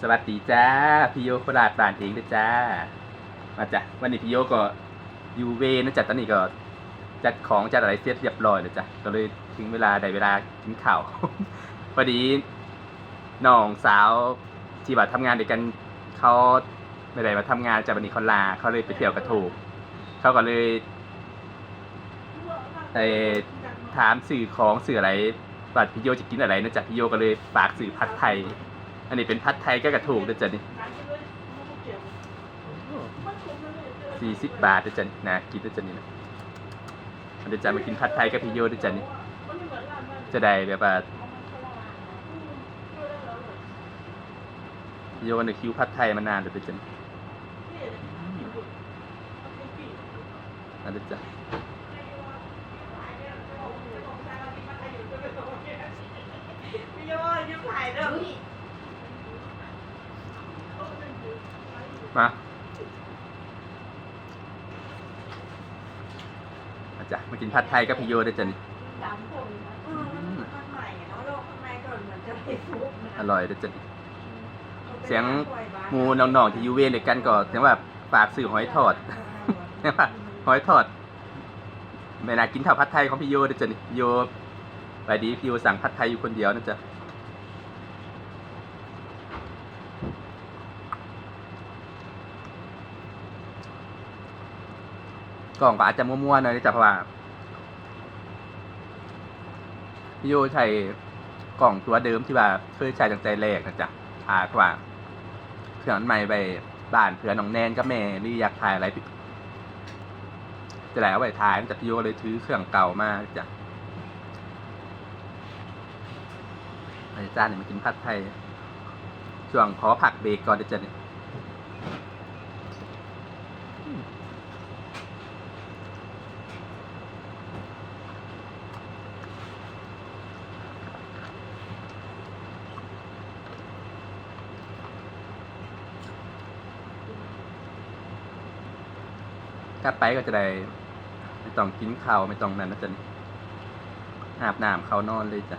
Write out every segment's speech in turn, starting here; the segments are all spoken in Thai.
สวัสดีจ้าพี่โยโคราชบานเองด้อจ้า มาจ้ะวันนี้พี่โยก็อยูเวนะจ๊ะตอนนี้ก็จัดของจัดอะไรเสร็จเรียบร้อยเลยจ้ะก็เลยถึงเวลาได้เวลากินข้าว พอดีน้องสาวที่ว่าทำงานด้วยกันเขาไม่ได้มาทำงานจากวันนี้เขาลาเขาเลยไปเที่ยวกระถูกเขาก็เลยเอ่อถามสื่อของสื่ออะไรว่าพี่โยจะกินอะไรนะจ๊ะพี่โยก็เลยฝากสื่อผัดไทย อันนี้เป็นผัดไทยก็กระถูกนะจ๊ะนี่สี่สิบบาทนะจ๊ะนะกินนะจ๊ะนี่นะเดี๋ยวจะมากินผัดไทยกับพี่โยนะจ๊ะนี่จะได้แบบว่าพี่โยกันคิวผัดไทยมานานเลยนะจ๊ะนี่อันนี้จ้ะพี่โยยิ้มถ่ายเด้อ มาอาจ้ะมากินผัดไทยกับพี่โยด้วยจ้ะนี่สามคนอืมข้างในเนาะโลกข้างในก็เหมือนจะไปฟุกนะอร่อยด้วยจ้ะนี่เสียงหมูน้องๆที่อยูเวนด้วยกันก็เสียงว่าฝากสื่อหอยทอดเสียงว่าหอยทอดไม่น่ากินข้าวผัดไทยของพี่โยด้วยจ้ะนี่พี่โยไปดีพี่โยสั่งผัดไทยอยู่คนเดียวนะจ๊ะ กล่องก็อาจจะมั่วๆหน่อยนะจ๊ะเพราะว่าพี่โยใช้กล่องตัวเดิมที่ว่าเคยใช้ตั้งแต่แรกนะจ๊ะอาเพาว่าเพื่อนใหม่ไปบ้านเพื่อนน้องแนนกับแม่หรืออยากถ่ายอะไรจะไหนเอาไปถ่ายแต่พี่โยเลยถือเครื่องเก่ามากจ้ะไอ้จ้าเนี่ยมากินผัดไทยช่วงขอผักเบรกก่อนเดี๋ยวจะเนี่ย กลับไปก็จะได้ไม่ต้องกินข้าวไม่ต้องนั่นนะจ๊ะอาบน้ำเขานอนเลยจ้ะ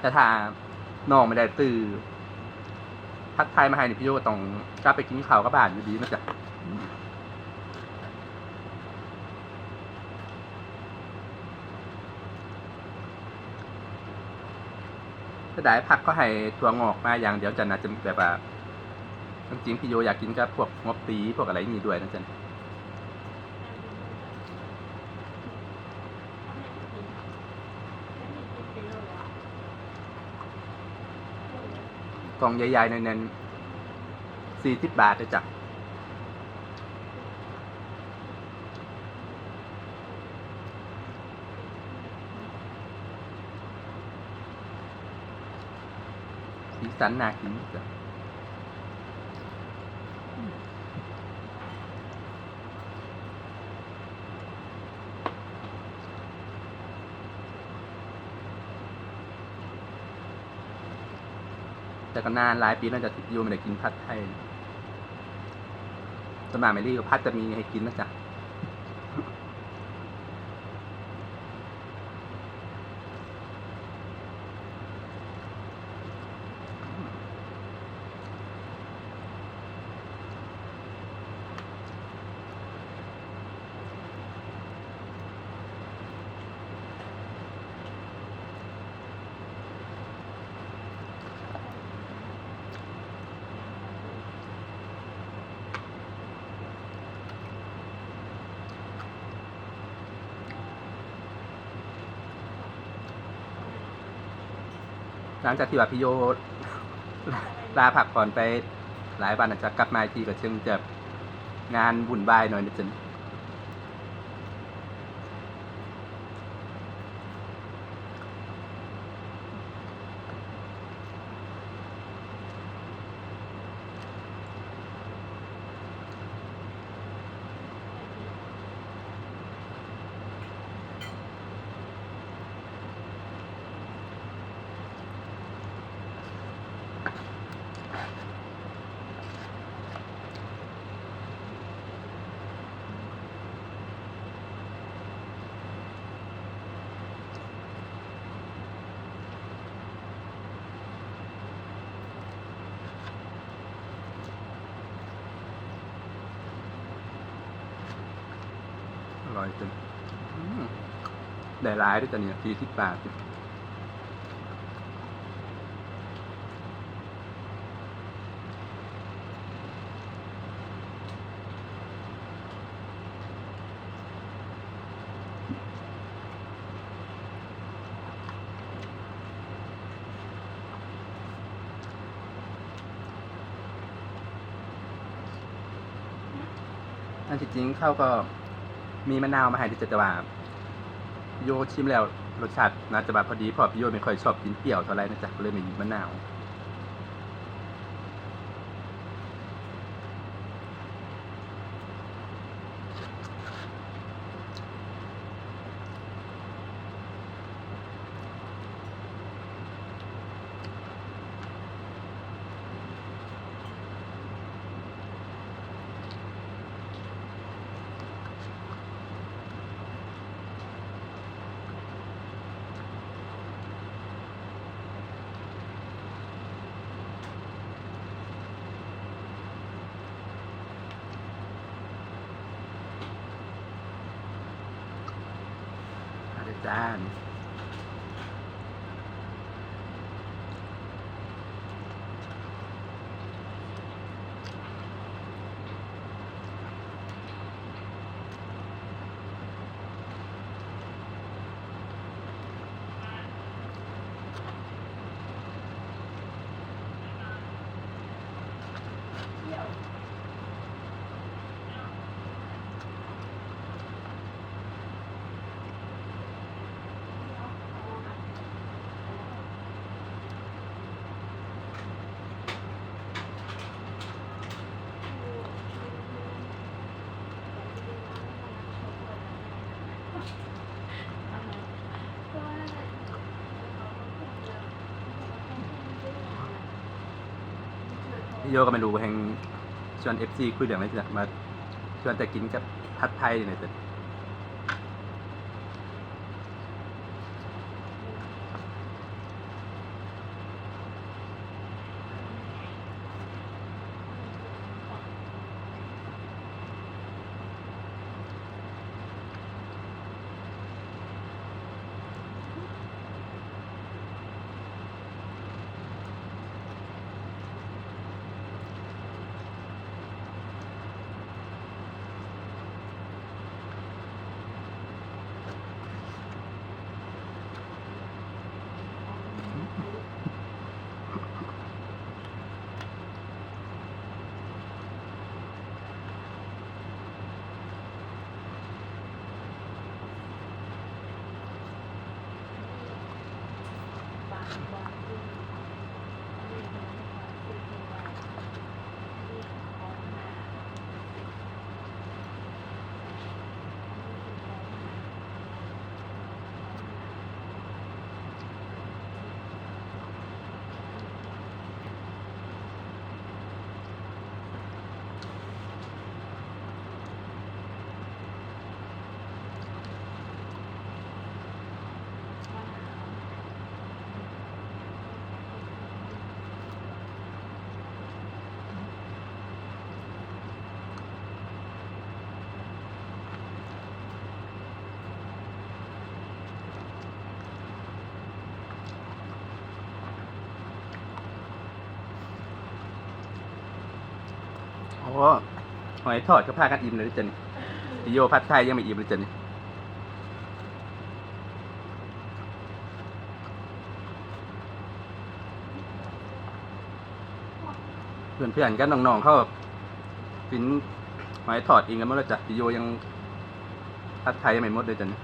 แต่ถ้าน้องไม่ได้ตื่นพัดไทยมาให้นี่พี่โยก็ต้องกลับไปกินข้าวกับบ้านอยู่ดีนะจ๊ะ ดายผักก็ให้ตัวงอกมาอย่างเดียวจันนะจะแบบว่าจริงๆพี่โยอยากกินกับพวกงบตีพวกอะไรนี่ด้วยนะจันกล่องใหญ่ๆเนนั้นสี่สิบบาทเลยจ้ะ สันนากินจ้ะแต่ก็นานหลายปีแล้วจะอยู่ไม่ได้กินผัดไทยสมัยไม่รีก็พัดจะมีให้กินนะจ๊ะ หลังจากที่ว่าพี่โยลาผักผ่อนไปหลายวันอาจจะกลับมาอีกทีก็เชิงจะงานบุญบายหน่อยนะจ๊ะ ร่อยจนอืมได้ร้ายด้วยจ้ะเนี่ยสี่สิบบาทอันที่จริงเข้าก็ มีมะนาวมาให้ที่จะแต่ว่าโยชิมแล้วรสชาติน่าจะแบบพอดีเพราะพี่โยไม่ค่อยชอบกินเปรี้ยวเท่าไหร่นะจ๊ะก็เลยไม่มีมะนาว อา โยก็ไม่รู้แห่งชวนเอฟซีคุยเรื่องอะไรจะมาชวนแต่กินกับพัดไทยเนี่ยแต่ Thank you. โอ้หอยทอดก็พากันอิ่มเลยจ้ะนี่โยผัดไทยยังไม่อิ่มเลยจ้ะนี่เพื่อนๆกันน้องๆเขากินหอยทอดเองกันหมดแล้วจ้ะพี่โยยังผัดไทยยังไม่หมดเลยจ้ะนี่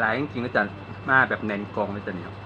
หลายจริงๆแล้วจะมาแบบแน่นกองเลยจ้ะเนี่ย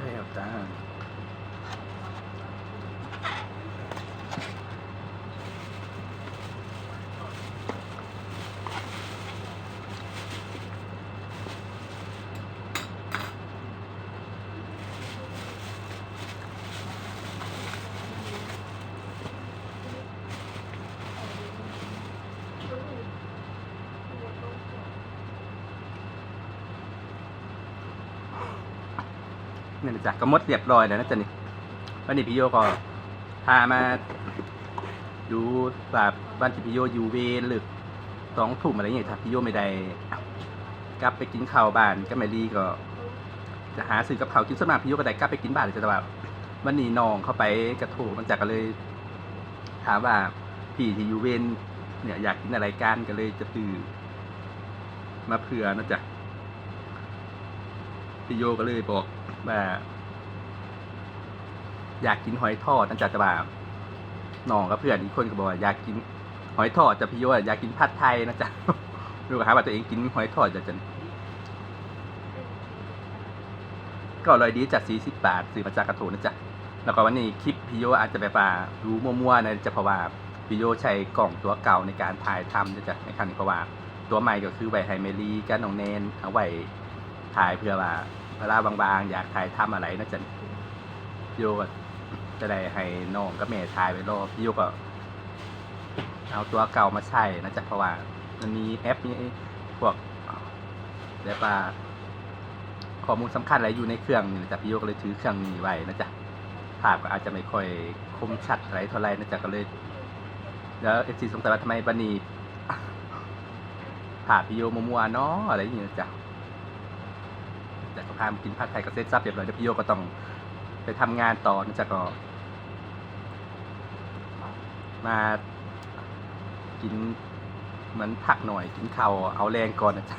เจ้ นี่ยนะจ๊ะก็มดเรียบร้อยแล้วนะจ๊ะนี่วันนี้พี่โยก็พามาดูแบบวันที่พี่โยอยู่เวรหรือสองทุ่มอะไรอย่างเงี้ยถ้าพี่โยไม่ได้กลับไปกินข้าวบ้านก็ไม่รีก็ จะหาซื้อกับเขากินสมาพี่โยก็ได้กลับไปกินบ้านเลยจะแบบวันนี้น้องเข้าไปกระโถมันจากก็เลย ถามว่าพี่ที่อยู่เวนเนี่ยอยากกินอะไรกันก็เลยจะซื้อมาเผื่อนะจ๊ะ พี่โยก็เลยบอกว่าอยากกินหอยทอดนะจ๊ะแต่ว่าน้องกับเพื่อนอีกคนก็บอกว่าอยากกินหอยทอดแต่พี่โยอยากกินผัดไทยนะจ๊ะดูหาว่าตัวเองกินหอยทอดจะจะก็เลยดีจาก40บาทซื้อมาจากกระโถนนะจ๊ะแล้วก็วันนี้คลิปพี่โยอาจจะแบบว่าดูมั่วๆนะจะเพราะว่าพี่โยใช้กล่องตัวเก่าในการถ่ายทำนะจ๊ะในครั้งนี้เพราะว่าตัวใหม่ก็คือไวไฮเมลีกับน้องเนนเอาไว้ถ่ายเพื่อว่า เวลาบางๆ อยากถ่ายทำอะไรนะจ๊ะโยก็จะได้ให้น้องกับแม่ถ่ายไปรอพี่โยก็ เอาตัวเก่ามาใช้นะจ๊ะเพราะว่ามันมีแอปนี้พวกแบบว่าข้อมูลสำคัญอะไรอยู่ในเครื่องนี่นะจ๊ะพี่โยก็เลยถือเครื่องนี้ไว้นะจ๊ะภาพก็อาจจะไม่ค่อยคมชัดอะไรเท่าไรนะจ๊ะก็เลย แล้วเอฟซีสงสัยว่าทำไมบันนีภาพพี่โยมัวๆเนาะอะไรอย่างเงี้ยนะจ๊ะ จากก็พามากินผัดไทยกับเซตซับเรียบร้อยเดี๋ยวพี่โยก็ต้องไปทำงานต่อนะจ๊ะก็ มากินเหมือนผักหน่อยกินข้าวเอาแรงก่อนนะจ๊ะ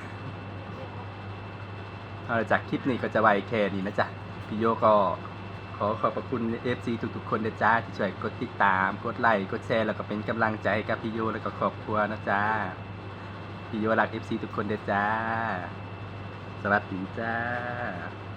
เอาละจากคลิปนี้ก็จะไวแค่นี้นะจ๊ะพี่โยก็ขอขอบพระคุณ FC ทุกๆคนนะจ๊ะที่ช่วยกดติดตาม กดไลค์กดแชร์แล้วก็เป็นกำลังใจกับพี่โยแล้วก็ครอบครัวนะจ๊ะพี่โยรัก FC ทุกคนนะจ๊ะ สวัสดีจ้า